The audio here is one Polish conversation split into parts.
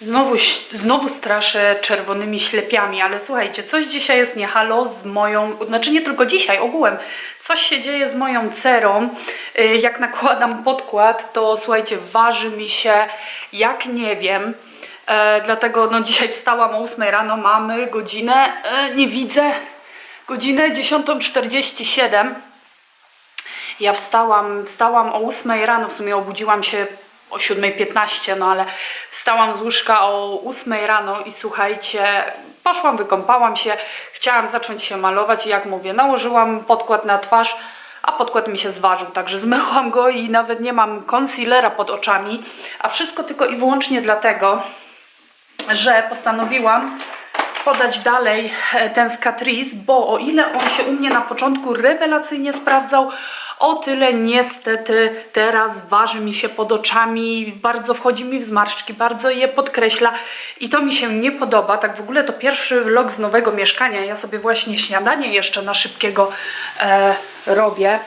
Znowu, znowu straszę czerwonymi ślepiami, ale słuchajcie, coś dzisiaj jest nie halo z moją, znaczy nie tylko dzisiaj, ogółem. Coś się dzieje z moją cerą. Y, Jak nakładam podkład, to słuchajcie, waży mi się jak nie wiem. E, dlatego no dzisiaj wstałam o 8 rano, mamy godzinę, e, nie widzę, godzinę 10.47. Ja wstałam, wstałam o 8 rano, w sumie obudziłam się o 7.15, no ale wstałam z łóżka o 8 rano i słuchajcie, poszłam, wykąpałam się, chciałam zacząć się malować i jak mówię, nałożyłam podkład na twarz, a podkład mi się zważył, także zmyłam go i nawet nie mam concealera pod oczami, a wszystko tylko i wyłącznie dlatego, że postanowiłam podać dalej e, ten z Catrice, bo o ile on się u mnie na początku rewelacyjnie sprawdzał, o tyle niestety teraz waży mi się pod oczami, bardzo wchodzi mi w zmarszczki, bardzo je podkreśla i to mi się nie podoba. Tak w ogóle to pierwszy vlog z nowego mieszkania. Ja sobie właśnie śniadanie jeszcze na szybkiego e, robię.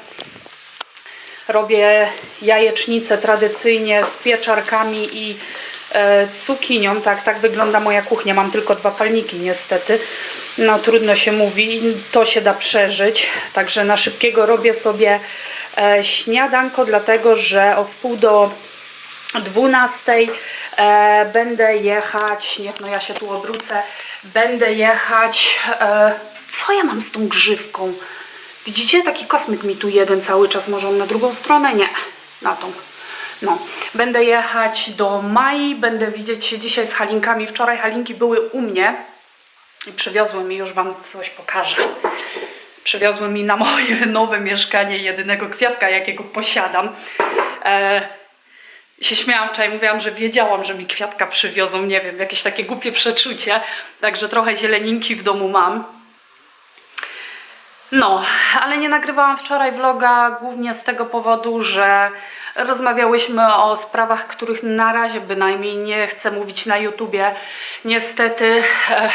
Robię jajecznicę tradycyjnie z pieczarkami i cukinią. Tak, tak wygląda moja kuchnia. Mam tylko dwa palniki niestety. No trudno się mówi, to się da przeżyć. Także na szybkiego robię sobie e, śniadanko, dlatego że o wpół do 12 e, będę jechać, niech no ja się tu obrócę, będę jechać, e, co ja mam z tą grzywką? Widzicie, taki kosmyk mi tu jeden cały czas, może on na drugą stronę? Nie, na tą. No, będę jechać do Mai, będę widzieć się dzisiaj z Halinkami. Wczoraj Halinki były u mnie i przywiozły mi, już Wam coś pokażę. Przywiozły mi na moje nowe mieszkanie jedynego kwiatka, jakiego posiadam. E, się śmiałam wczoraj, mówiłam, że wiedziałam, że mi kwiatka przywiozą, nie wiem, jakieś takie głupie przeczucie. Także trochę zieleninki w domu mam. No, ale nie nagrywałam wczoraj vloga głównie z tego powodu, że rozmawiałyśmy o sprawach, których na razie bynajmniej nie chcę mówić na YouTubie. Niestety, eh,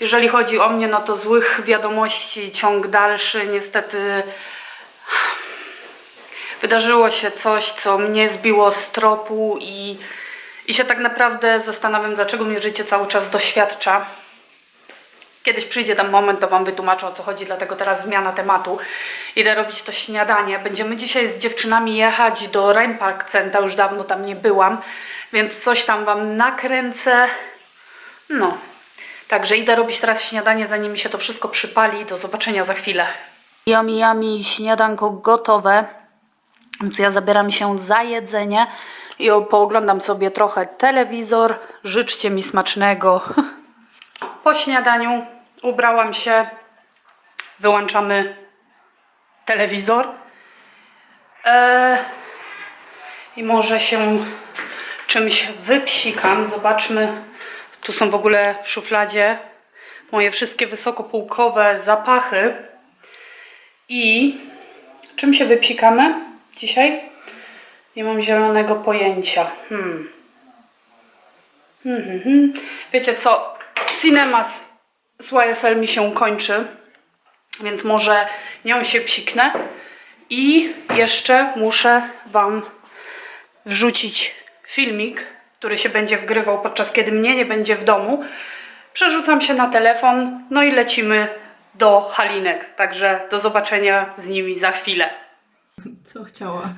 jeżeli chodzi o mnie, no to złych wiadomości, ciąg dalszy, niestety wydarzyło się coś, co mnie zbiło z tropu i, i się tak naprawdę zastanawiam, dlaczego mnie życie cały czas doświadcza. Kiedyś przyjdzie ten moment, to Wam wytłumaczę o co chodzi, dlatego teraz zmiana tematu. Idę robić to śniadanie. Będziemy dzisiaj z dziewczynami jechać do Rain Park Center, już dawno tam nie byłam, więc coś tam Wam nakręcę. No, także idę robić teraz śniadanie, zanim mi się to wszystko przypali. Do zobaczenia za chwilę. Yummy, yummy, śniadanko gotowe. Więc ja zabieram się za jedzenie i pooglądam sobie trochę telewizor. Życzcie mi smacznego. Po śniadaniu ubrałam się, wyłączamy telewizor Eee, i może się czymś wypsikam. Zobaczmy, tu są w ogóle w szufladzie moje wszystkie wysokopółkowe zapachy i czym się wypsikamy dzisiaj? Nie mam zielonego pojęcia. Hmm. Hmm, hmm, hmm. Wiecie co? Cinema z z YSL mi się kończy, więc może nią się psiknę. I jeszcze muszę Wam wrzucić filmik, który się będzie wgrywał podczas kiedy mnie nie będzie w domu. Przerzucam się na telefon, no i lecimy do Halinek. Także do zobaczenia z nimi za chwilę. Co chciała?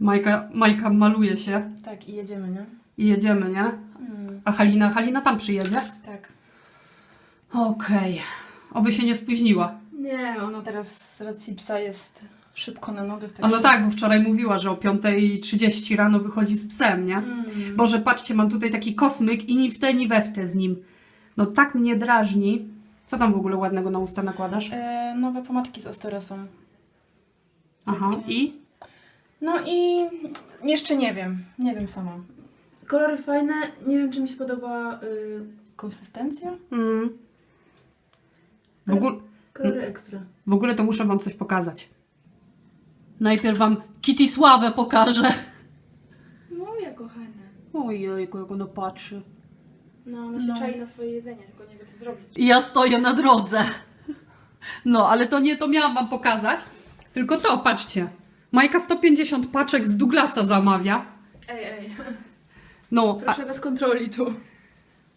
Majka, Majka maluje się Tak, i jedziemy, nie? i jedziemy, nie? A Halina, Halina tam przyjedzie? Tak. Okej. Oby się nie spóźniła. Nie, ona teraz z racji psa jest szybko na nogach. A no tak, bo wczoraj mówiła, że o 5.30 rano wychodzi z psem, nie? Mm. Boże, patrzcie, mam tutaj taki kosmyk i ni w te, ni we w te z nim. No tak mnie drażni. Co tam w ogóle ładnego na usta nakładasz? E, nowe pomadki z Astora są. Aha, i? No i jeszcze nie wiem. Nie wiem sama. Kolory fajne. Nie wiem, czy mi się podoba y, konsystencja. Mm. W, ogóle, Kolory ekstra. w ogóle to muszę wam coś pokazać. Najpierw wam Kitty Sławę pokażę. Moja kochana. Ojejku, jak ona patrzy. No, ona się No. czai na swoje jedzenie, tylko nie wie, co zrobić. I ja stoję na drodze. No, ale to nie to miałam wam pokazać. Tylko to, patrzcie. Majka 150 paczek z Douglasa zamawia. Ej, ej. No, a, Proszę bez kontroli tu.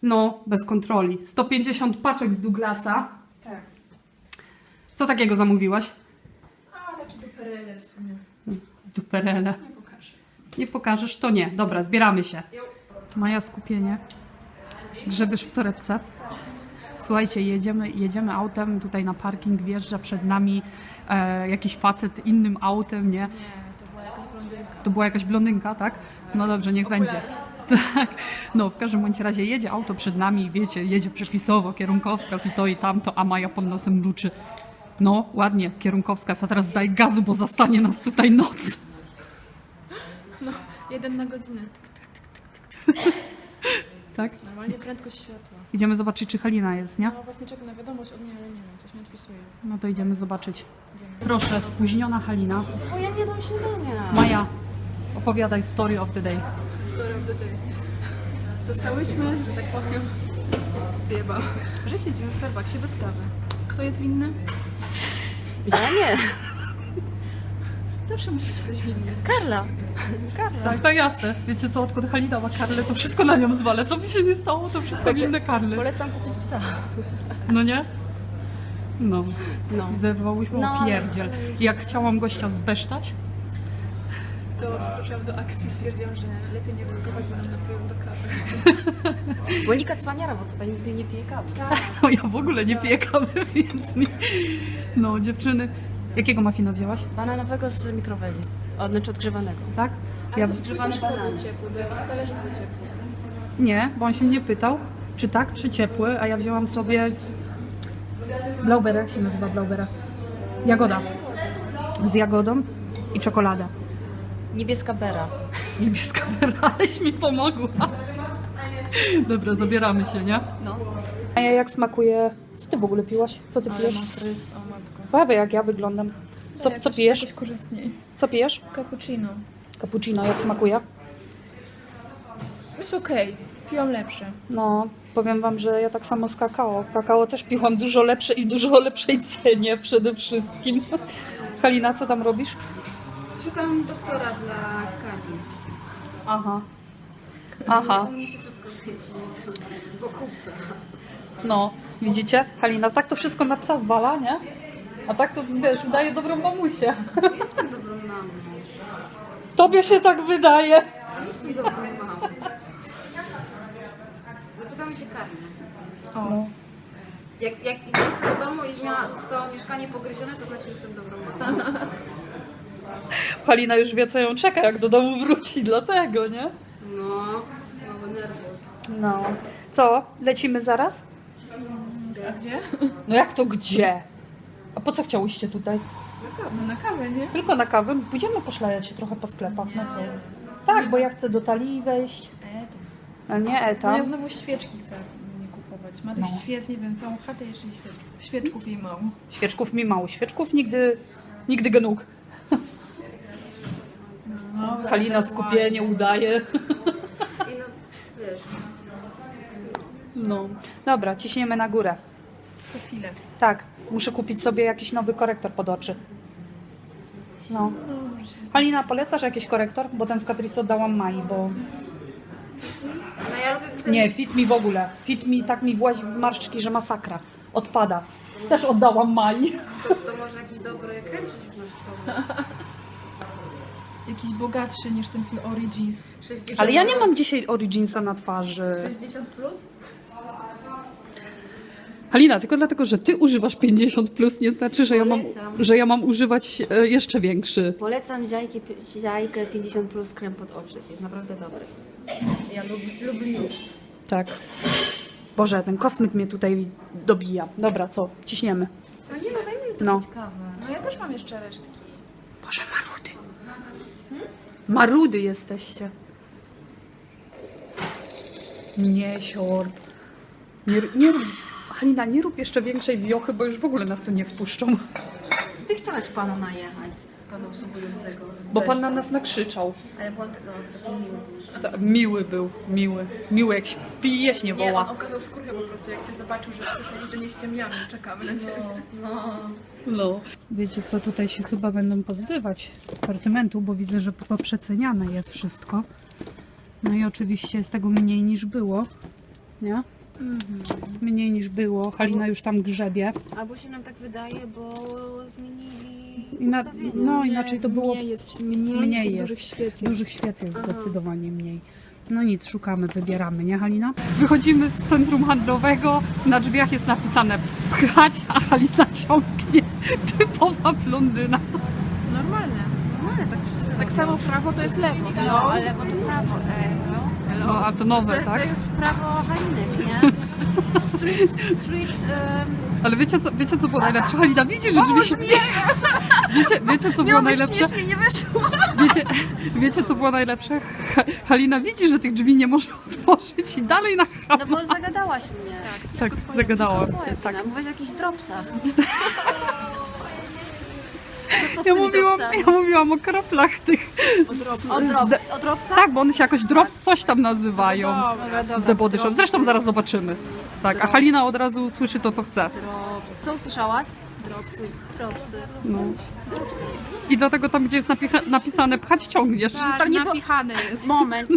no, bez kontroli. 150 paczek z Douglasa. Tak. Co takiego zamówiłaś? A, taki duperele w sumie. Duperele. Nie pokażę. Nie pokażesz? To nie. Dobra, zbieramy się. Maja skupienie. Grzebysz w torebce. Słuchajcie, jedziemy, jedziemy autem tutaj na parking, wjeżdża przed nami e, jakiś facet innym autem, nie? Nie, to była jakaś blondynka. To była jakaś blondynka, tak? No dobrze, niech będzie. Tak. No, w każdym bądź razie jedzie auto przed nami, wiecie, jedzie przepisowo, kierunkowskaz i to i tamto, a Maja pod nosem mruczy. No, ładnie, kierunkowskaz, a teraz daj gazu, bo zastanie nas tutaj noc. No, jeden na godzinę. Tyk, tyk, tyk, tyk, tyk. Tak? Normalnie prędkość światła. Idziemy zobaczyć, czy Halina jest, nie? No właśnie czekam na wiadomość od niej, ale nie wiem, coś mi odpisuje. No to idziemy zobaczyć. Proszę, spóźniona Halina. O, ja nie jadłam śniadania. Maja, opowiadaj story of the day. Dostałyśmy, że tak powiem, zjeba, że siedzimy w Starbucksie bez kawy. Kto jest winny? Ja nie. Zawsze musi być ktoś winny. Karla. Karla. Tak, to jasne. Wiecie co, odkąd Halina ma Karlę, to wszystko na nią zwalę. Co mi się nie stało, to wszystko Także winne Karly. Polecam kupić psa. No nie? No. No. Zerwałyśmy No, o pierdziel. Jak chciałam gościa zbesztać, To wkroczyłam do akcji i stwierdziłam, że lepiej nie ryzykować, bo nam napłyją do kawy. Monika cwaniara, bo tutaj nigdy nie pije kawy. no ja w ogóle nie piję kawy, więc mi... No, dziewczyny. Jakiego mafina wzięłaś? Bananowego z mikroweli. O, znaczy odgrzewanego. Tak? Ja... Odgrzewany banan. ciepły, bo talerz był ciepły. Nie, bo on się mnie pytał, czy tak, czy ciepły, a ja wzięłam sobie z... Blaubera, jak się nazywa Blaubera? Jagoda. Z jagodą i czekoladę. Niebieska bera. Niebieska wera, aleś mi pomogła. Dobra, zabieramy się, nie? No. A ja jak smakuje... Co ty w ogóle piłaś? Co ty pijesz? ma fryz, o matko. Jak ja wyglądam. Co, Jakoś- co pijesz? Jakoś korzystniej. Co pijesz? Cappuccino. Cappuccino, jak smakuje? Jest okej. Piłam lepsze. No, powiem wam, że ja tak samo z kakao. Kakao też piłam dużo lepsze i dużo lepszej cenie przede wszystkim. Halina, co tam robisz? Szukam doktora dla Karli. Aha. Aha, U mnie się wszystko wieci wokół psa. no, widzicie? Halina, tak to wszystko na psa zwala, nie? A tak to, wiesz, udaje dobrą mamusię. Jestem dobrą mamą. Tobie się tak wydaje. Jestem dobrą mamą. Zapytamy się Karli następnie. No. Jak, jak wrócę do domu i miała, zostało mieszkanie pogryzione, to znaczy, że jestem dobrą mamą. Halina już wie, co ją czeka, jak do domu wróci, dlatego, nie? No, mały nerwus. No. Co, lecimy zaraz? A gdzie? No jak to gdzie? A po co chciałyście tutaj? Na kawę. No na kawę, nie? Tylko na kawę? Pójdziemy poszlajać się trochę po sklepach, no co? Tak, bo ja chcę do talii wejść. E, to. A nie No Eta. ja znowu świeczki chcę nie kupować. Ma tych No. świec, nie wiem, całą chatę jeszcze i świeczków. Świeczków jej mało. Świeczków mi mało. Świeczków nigdy, nigdy genug. No, Halina skupienie udaje. I no, wiesz, No. Dobra, ciśniemy na górę. Co chwilę. Tak, muszę kupić sobie jakiś nowy korektor pod oczy. No. No, Halina, polecasz jakiś korektor? Bo ten z Catrice oddałam Mai, bo... no ja lubię ten... Nie, fit mi w ogóle. Fit mi tak mi włazi w zmarszczki, że masakra. Odpada. Też oddałam Mai. To, to może jakiś dobry krem przeciwnościowy. Jakiś bogatszy niż ten twój Origins. 60 Ale ja nie mam dzisiaj Originsa na twarzy. 60 plus? Halina, tylko dlatego, że ty używasz 50 plus, nie znaczy, że ja mam, Polecam. że ja mam używać e, jeszcze większy. Polecam ziajkę, ziajkę 50 plus krem pod oczy. Jest naprawdę dobry. Ja lubię, lubię już. Tak. Boże, ten kosmyk mnie tutaj dobija. Dobra, co? Ciśniemy. A nie no, daj mi No. no. kawę. No ja też mam jeszcze resztki. Boże, marudy. Marudy jesteście. Nie siorb. Nie, nie rób, Halina, nie rób jeszcze większej wiochy, bo już w ogóle nas tu nie wpuszczą. Co ty chciałaś pana najechać? Pana obsługującego. z Bo pan Beszta. na nas nakrzyczał. A ja byłam no, taki miły. Ta- Miły był, miły. Miły jak pijesz nie Nie, on woła. okazał skórkę po prostu, jak cię zobaczył, że przyszłeś, że nie ściemniamy, czekamy na ciebie. No. No. Wiecie co, tutaj się chyba będą pozbywać sortymentu, bo widzę, że poprzeceniane jest wszystko. No i oczywiście jest tego mniej niż było, nie? Mniej niż było. Halina już tam grzebie. Albo się nam tak wydaje, bo zmienili Ina- no inaczej to było. Mniej jest, mniej, Mniej jest. dużych świec jest. Dużych świec jest Aha. zdecydowanie mniej. No nic, szukamy, wybieramy, nie Halina? Wychodzimy z centrum handlowego, na drzwiach jest napisane pchać, a Halina ciągnie. Typowa blondyna. Normalne. Normalne, tak wszyscy Tak samo prawo to jest lewo. No, ale lewo to prawo. E, no. No, a to nowe, to, tak? to jest prawo Halinek, nie? Street, street, em, Ale wiecie co, wiecie co było najlepsze? Halina widzi, że drzwi się... Wiecie, wiecie co było najlepsze? nie wyszło. Wiecie, wiecie co było najlepsze? Ha, Halina widzi, że tych drzwi nie może otworzyć i dalej na No bo zagadałaś mnie. Tak, zagadałam Twoja się, tak. wina. Mówiłaś o jakichś dropsach. Co z Ja tymi mówiłam, dropsami? ja mówiłam o kroplach tych... z- O, z drop, de- o? Tak, bo one się jakoś drops coś tam nazywają. Dobra, dobra. Z The Body Shop. Zresztą zaraz zobaczymy. Tak, a Drop. Halina od razu słyszy to, co chce. Drop. Co usłyszałaś? Dropsy. Dropsy. No. I dlatego tam, gdzie jest napicha- napisane pchać, ciągniesz. Tak, Tam nie było- napichane jest. Moment.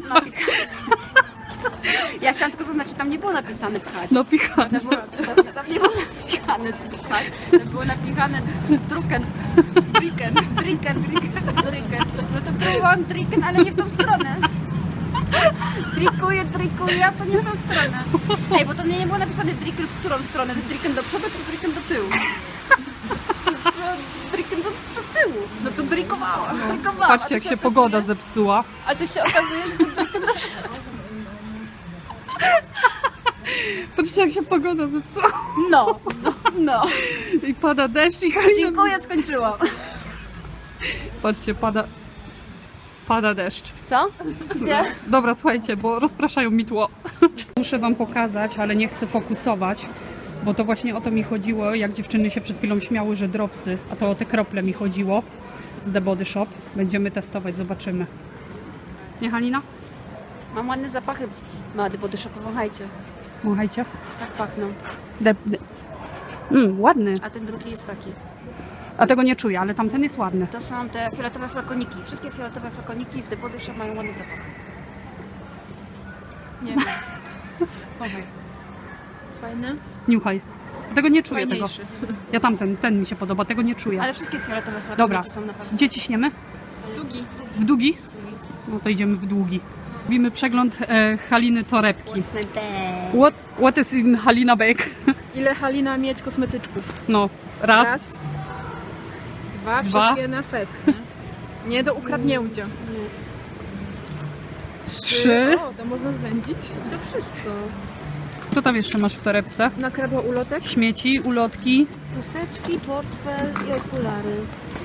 Ja chciałam tylko zaznaczyć, tam nie było napisane pchać. Napichane. Tam, było, tam, tam nie było napisane pchać. Tam było napisane druken. Driken. Driken. Driken. No to próbowałam driken, ale nie w tą stronę. Trikuję, trikuję, a to nie w tą stronę. Ej, bo to nie, nie było napisane drikel w którą stronę, driken do przodu czy driken do tyłu. Driken do, do tyłu. No to drikowałam. Drikowałam. a Patrzcie, to jak się okazuje- pogoda zepsuła. A tu się okazuje, że to driken do przodu. Patrzcie, jak się pogoda zepsuła. No, no, no. I pada deszcz i Halina... Dziękuję, skończyłam. Patrzcie, pada... Pada deszcz. Co? Gdzie? Dobra, słuchajcie, bo rozpraszają mi tło. Muszę wam pokazać, ale nie chcę fokusować, bo to właśnie o to mi chodziło, jak dziewczyny się przed chwilą śmiały, że dropsy, a to o te krople mi chodziło z The Body Shop. Będziemy testować, zobaczymy. Nie, Halina? Mam ładne zapachy. Mady body shop, wąchajcie. Machajcie. Tak pachną. De- de- Mm, ładny. A ten drugi jest taki. A tego nie czuję, ale tamten jest ładny. To są te fioletowe flakoniki. Wszystkie fioletowe flakoniki w The Body Shop mają ładny zapach. Nie wiem. Fajne. Niuchaj. Tego nie czuję tego. Fajniejszy. Ja tamten, ten mi się podoba, tego nie czuję. Ale wszystkie fioletowe flakoniki Dobra. są naprawdę... Gdzie ciśniemy? Długi. W długi? No to idziemy w długi. Robimy przegląd e, Haliny Torebki. What's my bag? What, what is in Halina Bake? Ile Halina mieć kosmetyczków? No, raz, Raz. Dwa. Dwa. Wszystkie na fest, nie? Nie do ukradnięcia. trzy. O, to można zwędzić. To wszystko. Co tam jeszcze masz w torebce? Nakradła ulotek. Śmieci, ulotki. Chusteczki, portfel i okulary.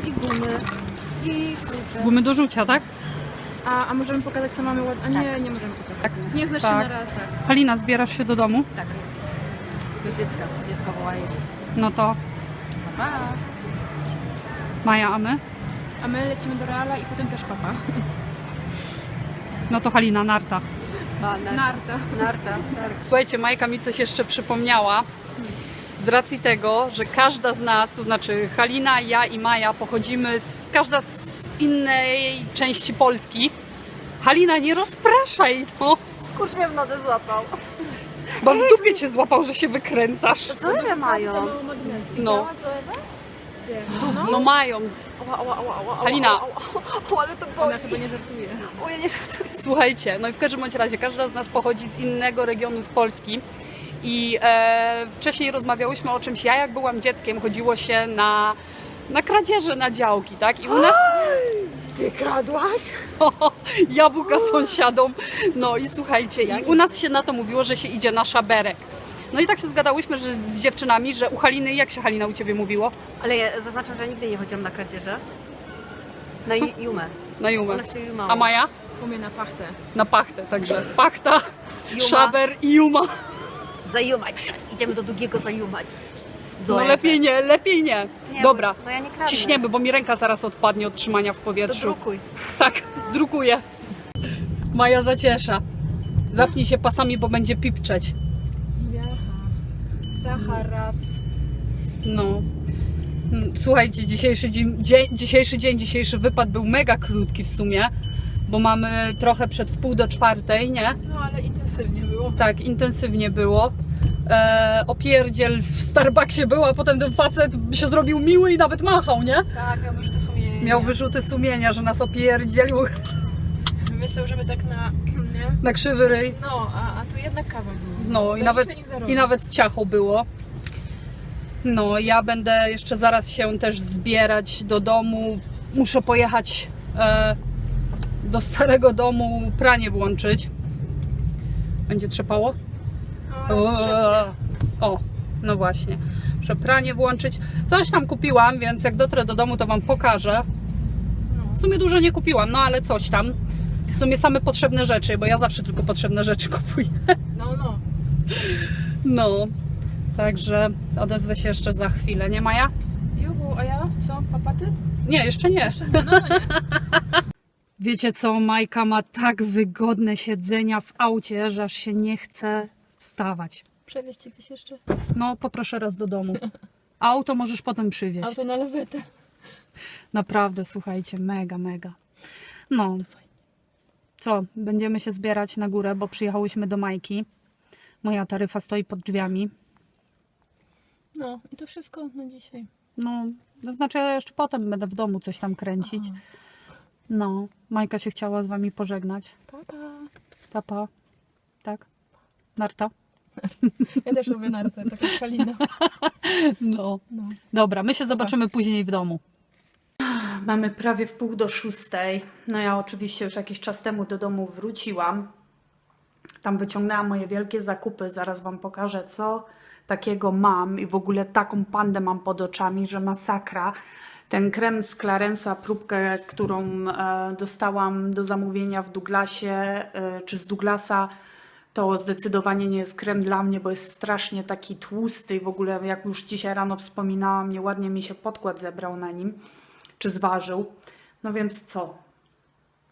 I gumy. I klucze. Gumy do rzucia, tak? A, a możemy pokazać co mamy ładne? A nie, nie możemy pokazać. Nie znasz Tak. się na. Tak. Halina, zbierasz się do domu? Tak. Do dziecka. Dziecko woła jeść. No to Pa. Maja, a my? A my lecimy do Reala i potem też papa. No to Halina, narta. Pa, narta. Narta. Narta. Tak. Słuchajcie, Majka mi coś jeszcze przypomniała. Z racji tego, że każda z nas, to znaczy Halina, ja i Maja pochodzimy z każda z innej części Polski. Halina, nie rozpraszaj, no! Skurcz mnie w nodze złapał. Bo w dupie cię złapał, że się wykręcasz. Co one mają? No, Gdzie? no mają. Ała, ała, ała, ała, Halina. ała, ała, ała, ale to boli. Ona chyba nie żartuje. O, ja nie żartuję. Słuchajcie, no i w każdym bądź razie każda z nas pochodzi z innego regionu z Polski. I e, wcześniej rozmawiałyśmy o czymś. Ja jak byłam dzieckiem, chodziło się na, na kradzieże na działki, tak? I u nas Ty kradłaś? jabłka sąsiadom. No i słuchajcie, i u nas się na to mówiło, że się idzie na szaberek. No i tak się zgadałyśmy że z dziewczynami, że u Haliny, jak się Halina u Ciebie mówiło? Ale ja zaznaczam, że nigdy nie chodziłam na kradzieże. Na ju- Jumę. Na Jumę. się. A Maja? Umie na pachtę. Na pachtę, także pachta, Juma. szaber i Juma. Zajumać coś. Idziemy do drugiego zajumać. No Zoe. lepiej nie, lepiej nie. Nie, Dobra, Bo, bo ja nie kradnę. ciśniemy, bo mi ręka zaraz odpadnie od trzymania w To powietrzu. drukuj. Tak, drukuję. Maja zaciesza. Zapnij się pasami, bo będzie pipczeć. Zacharas. No. Słuchajcie, dzisiejszy dzień, dzisiejszy dzień, dzisiejszy wypad był mega krótki w sumie. bo mamy trochę przed wpół do czwartej, nie? No ale intensywnie było. Tak, intensywnie było. E, opierdziel w Starbucksie był, a potem ten facet się zrobił miły i nawet machał, nie? Tak, miał wyrzuty sumienia. Miał wyrzuty sumienia, że nas opierdzielił Myślał, że my tak na... nie? na krzywy ryj. No, a, a tu jednak kawa była. No i nawet, i nawet ciacho było. No, ja będę jeszcze zaraz się też zbierać do domu. Muszę pojechać e, do starego domu, pranie włączyć. Będzie trzepało? O, O, o, no właśnie. Muszę pranie włączyć. Coś tam kupiłam, więc jak dotrę do domu, to Wam pokażę. W sumie dużo nie kupiłam, no ale coś tam. W sumie same potrzebne rzeczy, bo ja zawsze tylko potrzebne rzeczy kupuję. No, no. No, także odezwę się jeszcze za chwilę, nie Maja? Juhu, a ja? Co? Papaty? Nie, jeszcze nie. No, no nie. Wiecie co, Majka ma tak wygodne siedzenia w aucie, że aż się nie chce wstawać. Przewieźcie gdzieś jeszcze? No, poproszę raz do domu. Auto możesz potem przywieźć. Auto na lewetę. Naprawdę, słuchajcie, mega, mega. No, co, będziemy się zbierać na górę, bo przyjechałyśmy do Majki. Moja taryfa stoi pod drzwiami. No, i to wszystko na dzisiaj. No, to znaczy ja jeszcze potem będę w domu coś tam kręcić. No, Majka się chciała z wami pożegnać. Papa. Papa. Tak? Narta? Ja też lubię nartę, taka kalina. No. No. Dobra, my się zobaczymy później w domu. Mamy prawie w pół do szóstej. No ja oczywiście już jakiś czas temu do domu wróciłam. Tam wyciągnęłam moje wielkie zakupy. Zaraz Wam pokażę, co takiego mam. I w ogóle taką pandę mam pod oczami, że masakra. Ten krem z Clarensa, próbkę, którą e, dostałam do zamówienia w Douglasie, e, czy z Douglasa, to zdecydowanie nie jest krem dla mnie, bo jest strasznie taki tłusty i w ogóle jak już dzisiaj rano wspominałam, nieładnie mi się podkład zebrał na nim, czy zważył. No więc co?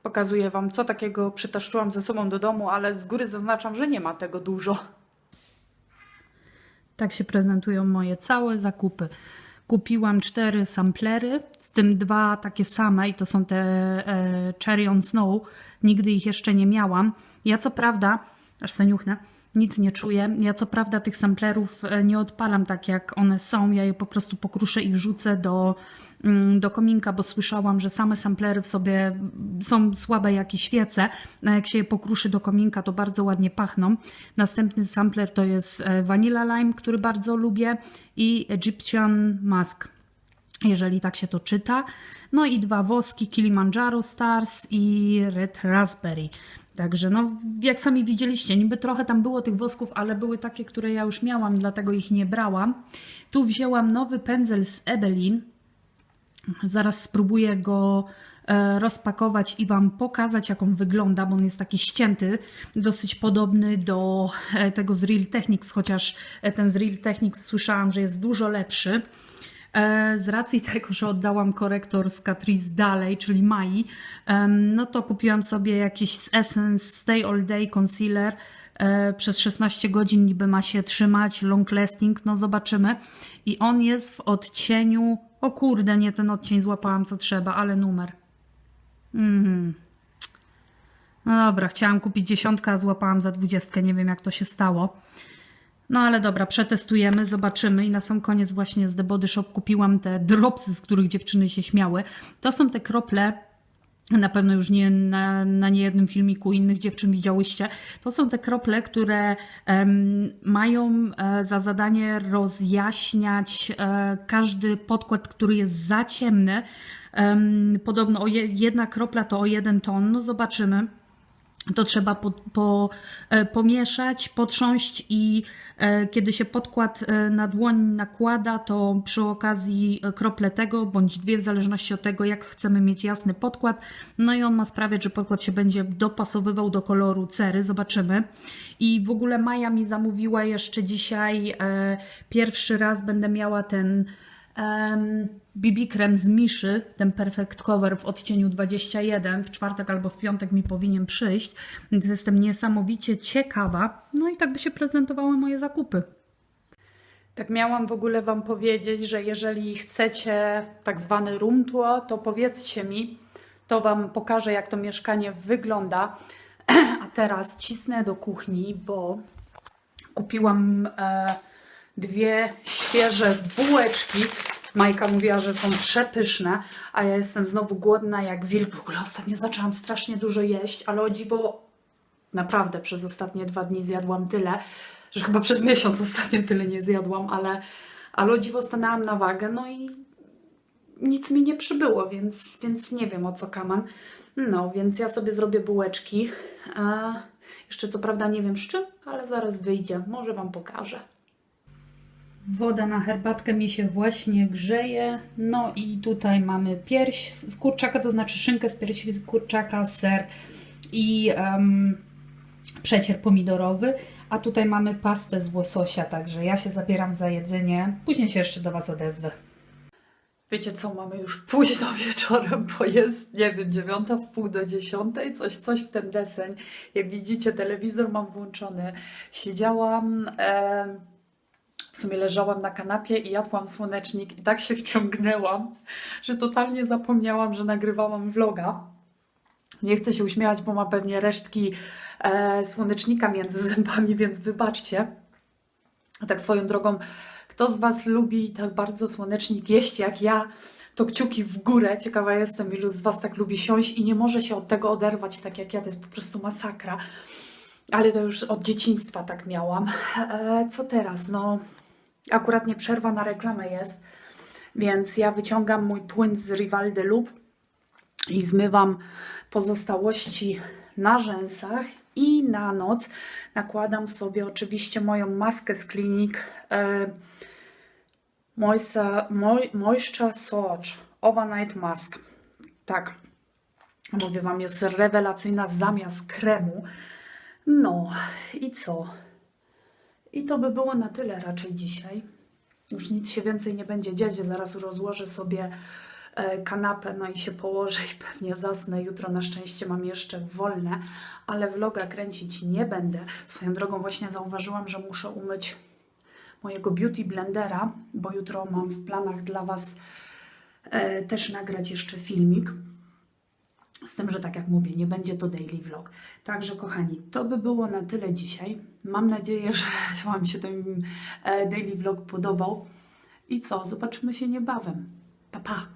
Pokazuję Wam, co takiego przytaszczyłam ze sobą do domu, ale z góry zaznaczam, że nie ma tego dużo. Tak się prezentują moje całe zakupy. Kupiłam cztery samplery, z tym dwa takie same i to są te e, Cherry on Snow. Nigdy ich jeszcze nie miałam. Ja co prawda, aż se niuchnę, nic nie czuję. Ja co prawda tych samplerów e, nie odpalam tak jak one są. Ja je po prostu pokruszę i wrzucę do, do kominka, bo słyszałam, że same samplery w sobie mm, są słabe jak i świece. Jak się je pokruszy do kominka, to bardzo ładnie pachną. Następny sampler to jest e, Vanilla Lime, który bardzo lubię i Egyptian Mask jeżeli tak się to czyta. No i dwa woski Kilimanjaro Stars i Red Raspberry. Także no, jak sami widzieliście, niby trochę tam było tych wosków, ale były takie, które ja już miałam i dlatego ich nie brałam. Tu wzięłam nowy pędzel z Ebelin. Zaraz spróbuję go e, rozpakować i Wam pokazać, jak on wygląda, bo on jest taki ścięty, dosyć podobny do e, tego z Real Techniques, chociaż e, ten z Real Techniques słyszałam, że jest dużo lepszy. Z racji tego, że oddałam korektor z Catrice dalej, czyli Mai, no to kupiłam sobie jakiś Essence Stay All Day Concealer. Przez 16 godzin niby ma się trzymać, long lasting, no zobaczymy. I on jest w odcieniu, o kurde, nie ten odcień złapałam co trzeba, ale numer. Mhm. No dobra, chciałam kupić dziesiątkę, a złapałam za dwudziestkę, nie wiem jak to się stało. No ale dobra, przetestujemy, zobaczymy i na sam koniec właśnie z The Body Shop kupiłam te dropsy, z których dziewczyny się śmiały. To są te krople, na pewno już nie na, na niejednym filmiku innych dziewczyn widziałyście. To są te krople, które em, mają e, za zadanie rozjaśniać e, każdy podkład, który jest za ciemny. Em, podobno o je, jedna kropla to o jeden ton, no zobaczymy. To trzeba po, po, e, pomieszać, potrząść i e, kiedy się podkład e, na dłoń nakłada, to przy okazji krople tego, bądź dwie, w zależności od tego, jak chcemy mieć jasny podkład. No i on ma sprawiać, że podkład się będzie dopasowywał do koloru cery. Zobaczymy. I w ogóle Maja mi zamówiła jeszcze dzisiaj, pierwszy raz będę miała ten BB krem z Miszy, ten Perfect Cover w odcieniu 21, w czwartek albo w piątek mi powinien przyjść, więc jestem niesamowicie ciekawa. No i tak by się prezentowały moje zakupy. Tak miałam w ogóle Wam powiedzieć, że jeżeli chcecie tak zwany room tour, to powiedzcie mi, to Wam pokażę, jak to mieszkanie wygląda. A teraz cisnę do kuchni, bo kupiłam e, dwie świeże bułeczki. Majka mówiła, że są przepyszne, a ja jestem znowu głodna jak wilk. W ogóle ostatnio zaczęłam strasznie dużo jeść, ale o dziwo naprawdę przez ostatnie dwa dni zjadłam tyle, że chyba przez miesiąc ostatnio tyle nie zjadłam, ale, ale o dziwo stanęłam na wagę, no i nic mi nie przybyło, więc, więc nie wiem o co kaman. No, więc ja sobie zrobię bułeczki. A jeszcze co prawda nie wiem z czym, ale zaraz wyjdzie. Może Wam pokażę. Woda na herbatkę mi się właśnie grzeje. No i tutaj mamy pierś z kurczaka, to znaczy szynkę z piersi z kurczaka, ser i em, przecier pomidorowy. A tutaj mamy pastę z łososia, także ja się zabieram za jedzenie. Później się jeszcze do Was odezwę. Wiecie co, mamy już późno wieczorem, bo jest, nie wiem, dziewiąta w pół do dziesiątej, coś, coś w ten deseń. Jak widzicie, telewizor mam włączony. Siedziałam, em, w sumie leżałam na kanapie i jadłam słonecznik i tak się wciągnęłam, że totalnie zapomniałam, że nagrywałam vloga. Nie chcę się uśmiechać, bo ma pewnie resztki e, słonecznika między zębami, więc wybaczcie. Tak swoją drogą, kto z Was lubi tak bardzo słonecznik jeść jak ja, to kciuki w górę. Ciekawa jestem, ilu z Was tak lubi siąść i nie może się od tego oderwać tak jak ja. To jest po prostu masakra. Ale to już od dzieciństwa tak miałam. E, co teraz? No, akurat nie przerwa na reklamę jest, więc ja wyciągam mój płyn z Rival de Loop i zmywam pozostałości na rzęsach i na noc nakładam sobie oczywiście moją maskę z klinik e, Moisture, Moi- Moisture Surge Overnight Mask. Tak, mówię Wam, jest rewelacyjna zamiast kremu. No i co? I to by było na tyle raczej dzisiaj. Już nic się więcej nie będzie dziać. Zaraz rozłożę sobie e, kanapę, no i się położę i pewnie zasnę. Jutro na szczęście mam jeszcze wolne, ale vloga kręcić nie będę. Swoją drogą właśnie zauważyłam, że muszę umyć mojego beauty blendera, bo jutro mam w planach dla Was e, też nagrać jeszcze filmik. Z tym, że tak jak mówię, nie będzie to daily vlog. Także kochani, to by było na tyle dzisiaj. Mam nadzieję, że Wam się ten e, daily vlog podobał. I co? Zobaczymy się niebawem. Pa, pa!